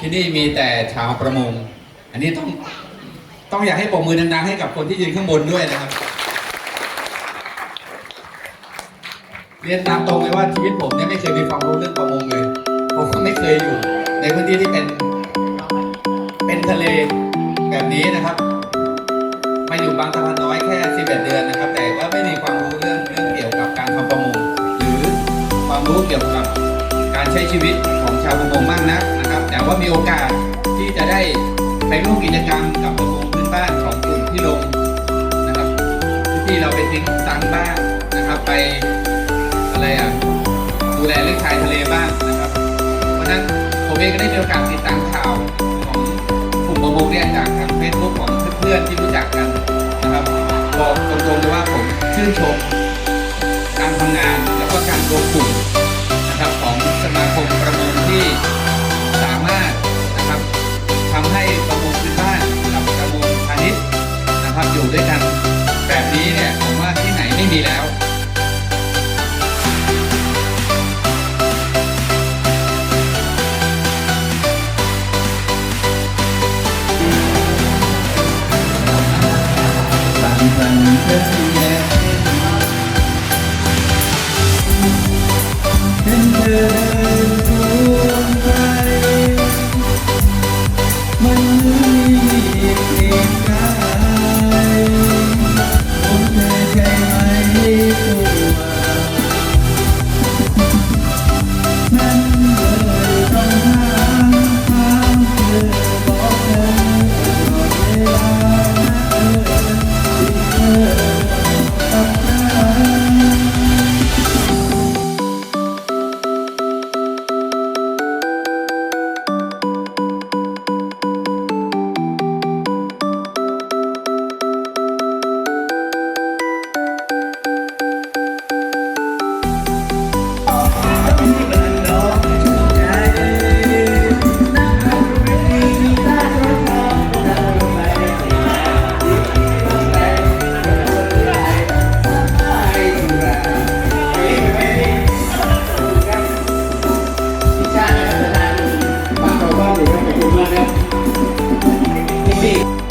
ที่นี่มีแต่ชาวประมง อันนี้ต้องต้องอยากให้ปรบมือดังๆให้กับคนที่ยืนข้างบนด้วยนะครับ เรียนตามตรงเลยว่าชีวิตผมเนี่ยไม่เคยมีความรู้เรื่องประมงเลย ผมก็ไม่เคยอยู่ ในพื้นที่ที่เป็นเป็นทะเลแบบนี้นะครับ มาอยู่บางสะพานน้อยแค่11เดือนนะครับ แต่ก็ไม่มีความรู้เรื่องเรื่องเกี่ยวกับการทำประมง หรือความรู้เกี่ยวกับการใช้ชีวิตของชาวประมงมากนักนะครับ แต่ว่ามีโอกาสที่จะได้ไปร่วมกิจกรรมกับประมงพื้นบ้านของกลุ่มที่ลงนะครับที่เราไปทิ้งตังบ้างนะครับไปอะไรอะดูแลเรื่องชายทะเลบ้างนะครับเพราะนั้นผมเองก็ได้มีโอกาสติดตามข่าวของกลุ่มประมงเนี่ยจากทางเฟซบุ๊กของเพื่อนๆที่รู้จักกันนะครับบอกตรงๆเลยว่าผมชื่นชมการทำงานแล้วก็การรวมกลุ่ม ที่ไหนไม่มีแล้วสั่งสั่งเธอ ไม่ Be.